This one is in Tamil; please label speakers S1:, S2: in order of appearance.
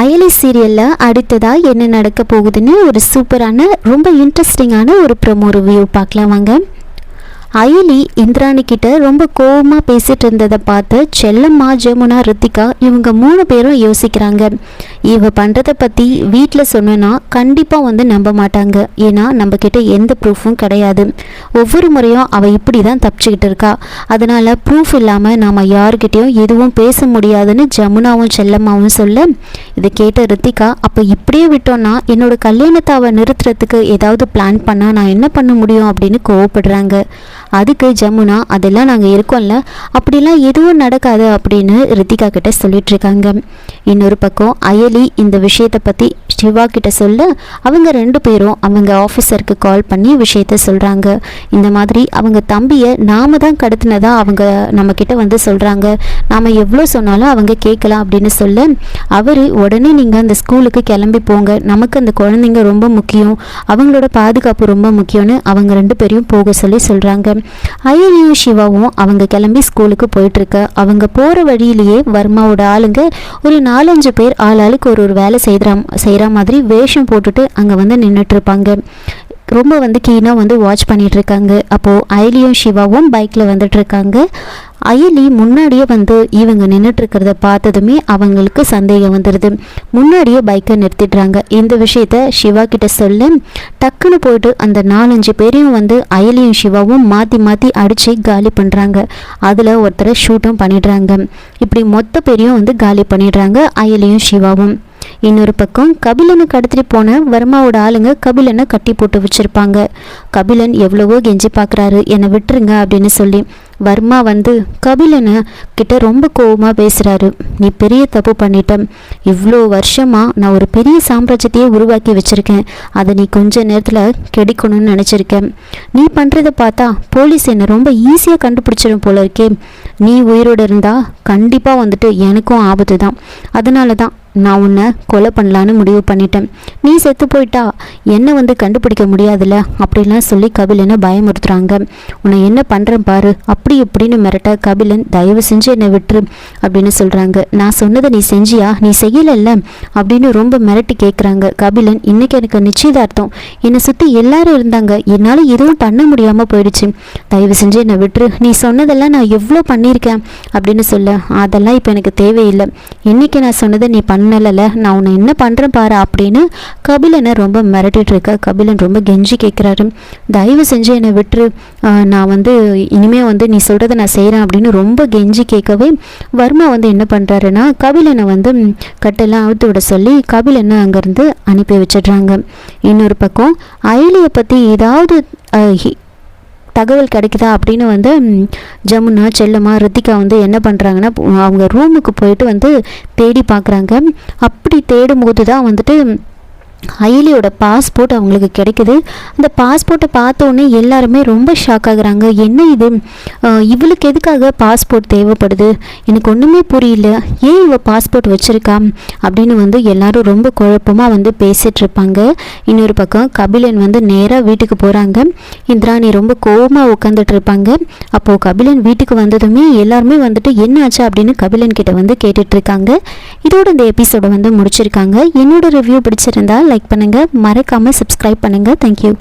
S1: அயலி சீரியலில் அடுத்ததாக என்ன நடக்க போகுதுன்னு ஒரு சூப்பரான ரொம்ப இன்ட்ரெஸ்டிங்கான ஒரு ப்ரொமோ ரிவ்யூ பார்க்கலாம் வாங்க. அயலி இந்திராணி கிட்ட ரொம்ப கோபமாக பேசிட்டு இருந்ததை பார்த்து செல்லம்மா ஜமுனா ரித்திகா இவங்க மூணு பேரும் யோசிக்கிறாங்க. இவ பண்ணுறதை பற்றி வீட்டில் சொன்னோன்னா கண்டிப்பாக வந்து நம்ப மாட்டாங்க. ஏன்னா நம்ம கிட்ட எந்த ப்ரூஃபும் கிடையாது. ஒவ்வொரு முறையும் அவள் இப்படி தான் தப்பிச்சுக்கிட்டு இருக்கா. அதனால் ப்ரூஃப் இல்லாமல் நாம் யாருக்கிட்டேயும் எதுவும் பேச முடியாதுன்னு ஜமுனாவும் செல்லம்மாவும் சொல்ல இதை கேட்ட ரித்திகா அப்போ இப்படியே விட்டோன்னா என்னோட கல்யாணத்தை அவள் நிறுத்துறதுக்கு ஏதாவது பிளான் பண்ணால் நான் என்ன பண்ண முடியும்? அப்படின்னு கோவப்படுறாங்க. அதுக்கு ஜமுனா அதெல்லாம் நாங்கள் இருக்கோம்ல அப்படிலாம் எதுவும் நடக்காது அப்படின்னு ரித்திகா கிட்ட சொல்லிட்டு இருக்காங்க இன்னொரு பக்கம் அயலி இந்த விஷயத்தை பற்றி சிவா கிட்ட சொல்ல அவங்க ரெண்டு பேரும் அவங்க ஆஃபீஸருக்கு கால் பண்ணி விஷயத்த சொல்கிறாங்க இந்த மாதிரி அவங்க தம்பியை நாம தான் கடத்தினதா அவங்க நம்மக்கிட்ட வந்து சொல்கிறாங்க நாம் எவ்வளோ சொன்னாலும் அவங்க கேட்கலாம் அப்படின்னு சொல்ல அவர் உடனே நீங்கள் அந்த ஸ்கூலுக்கு கிளம்பி போங்க. நமக்கு அந்த குழந்தைங்க ரொம்ப முக்கியம். அவங்களோட பாதுகாப்பு ரொம்ப முக்கியம்னு அவங்க ரெண்டு பேரையும் போக சொல்லி சொல்கிறாங்க ஐயையும் சிவாவும் அவங்க கிளம்பி ஸ்கூலுக்கு போயிட்டுருக்க. அவங்க போகிற வழியிலேயே வர்மாவோட ஆளுங்க ஒரு நாலஞ்சு பேர் ஆள் ஆளுக்கு ஒரு ஒரு வேலை செய்கிற செய்கிற மாதிரி வேஷம் போட்டுட்டு அங்கே வந்து நின்றுட்டு இருப்பாங்க ரொம்ப வந்து கீனாக வந்து வாட்ச் பண்ணிகிட்ருக்காங்க அப்போது அயலியும் சிவாவும் பைக்கில் வந்துட்டுருக்காங்க. அயலி முன்னாடியே வந்து இவங்க நின்றுட்டுருக்கிறத பார்த்ததுமே அவங்களுக்கு சந்தேகம் வந்துடுது முன்னாடியே பைக்கை நிறுத்திடுறாங்க. இந்த விஷயத்த சிவா கிட்ட சொல்ல. டக்குன்னு போயிட்டு அந்த நாலஞ்சு பேரையும் வந்து அயலியும் சிவாவும் மாற்றி மாற்றி அடித்து காலி பண்ணுறாங்க அதில் ஒருத்தரை ஷூட்டும் பண்ணிடுறாங்க. இப்படி மொத்த பேரையும் வந்து காலி பண்ணிடுறாங்க அயலியும் சிவாவும் இன்னொரு பக்கம் கபிலனை கடத்திட்டு போன வர்மாவோட ஆளுங்க கபிலனை கட்டி போட்டு வச்சிருப்பாங்க. கபிலன் எவ்வளவோ கெஞ்சி பார்க்குறாரு என்னை விட்டுருங்க அப்படின்னு சொல்லி வர்மா வந்து கபிலனை கிட்ட ரொம்ப கோவமாக பேசுகிறாரு நீ பெரிய தப்பு பண்ணிட்டேன் இவ்வளோ வருஷமாக நான் ஒரு பெரிய சாம்ராஜ்யத்தையே உருவாக்கி வச்சுருக்கேன். அதை நீ கொஞ்ச நேரத்தில் கெடிக்கணும்னு நினச்சிருக்கேன். நீ பண்ணுறத பார்த்தா போலீஸ் என்னை ரொம்ப ஈஸியாக கண்டுபிடிச்சிடும் போல இருக்கே. நீ உயிரோடு இருந்தால் கண்டிப்பாக வந்துட்டு எனக்கும் ஆபத்து தான் அதனால தான் நான் உன்னை கொலை பண்ணலான்னு முடிவு பண்ணிட்டேன். நீ செத்து போயிட்டா என்னை வந்து கண்டுபிடிக்க முடியாதுல்ல? அப்படின்லாம் சொல்லி கபிலனை பயமுறுத்துறாங்க. உன்னை என்ன பண்ணுறேன் பாரு அப்படி இப்படின்னு மிரட்ட கபிலன் தயவு செஞ்சு என்னை விட்டுரு அப்படின்னு சொல்கிறாங்க நான் சொன்னதை நீ செஞ்சியா? நீ செய்யலைல்ல? அப்படின்னு ரொம்ப மிரட்டி கேட்குறாங்க கபிலன் இன்னைக்கு எனக்கு நிச்சயதார்த்தம். என்னை சுற்றி எல்லாரும் இருந்தாங்க. என்னால் எதுவும் பண்ண முடியாமல் போயிடுச்சு. தயவு செஞ்சு என்னை விட்டுரு. நீ சொன்னதெல்லாம் நான் எவ்வளோ பண்ணியிருக்கேன்? அப்படின்னு சொல்ல அதெல்லாம் இப்போ எனக்கு தேவையில்லை. இன்னைக்கு நான் சொன்னதை நீ பண்ண பண்ணலைல நான் உன்னை என்ன பண்ணுறேன் பாரு அப்படின்னு கபிலனை ரொம்ப மிரட்டிட்டு இருக்கா. கபிலன் ரொம்ப கெஞ்சி கேட்குறாரு தயவு செஞ்சு என்னை விட்டுரு. நான் வந்து இனிமே வந்து நீ சொல்கிறத நான் செய்கிறேன் அப்படின்னு ரொம்ப கெஞ்சி கேட்கவே வர்மா வந்து என்ன பண்ணுறாருன்னா கபிலனை வந்து கட்டெல்லாம் அவுத்து விட சொல்லி கபிலனை அங்கேருந்து அனுப்பி வச்சிடுறாங்க. இன்னொரு பக்கம் அயலியை பற்றி ஏதாவது தகவல் கிடைக்குதா அப்படின்னு வந்து ஜமுனா செல்லம்மா ரித்திகா வந்து என்ன பண்ணுறாங்கன்னா அவங்க ரூமுக்கு போயிட்டு வந்து தேடி பார்க்குறாங்க. அப்படி தேடும்போது தான் வந்துட்டு அயலியோட பாஸ்போர்ட் அவங்களுக்கு கிடைக்குது. அந்த பாஸ்போர்ட்டை பார்த்தோன்னே எல்லாருமே ரொம்ப ஷாக் ஆகுறாங்க. என்ன இது? இவளுக்கு எதுக்காக பாஸ்போர்ட் தேவைப்படுது? எனக்கு ஒன்றுமே புரியல. ஏன் இவ பாஸ்போர்ட் வச்சிருக்கா? அப்படின்னு வந்து எல்லாரும் ரொம்ப குழப்பமாக வந்து பேசிகிட்ருப்பாங்க இருப்பாங்க இன்னொரு பக்கம் கபிலன் வந்து நேராக வீட்டுக்கு போகிறாங்க இந்திராணி ரொம்ப கோவமாக உட்காந்துட்டு இருப்பாங்க அப்போது கபிலன் வீட்டுக்கு வந்ததுமே எல்லாருமே வந்துட்டு என்ன ஆச்சு? அப்படின்னு கபிலன் கிட்ட வந்து கேட்டுட்ருக்காங்க இதோட இந்த எபிசோடை வந்து முடிச்சிருக்காங்க. என்னோட ரிவ்யூ பிடிச்சிருந்தால் லைக் பண்ணுங்க. மறக்காமல் சப்ஸ்கிரைப் பண்ணுங்க. தேங்க்யூ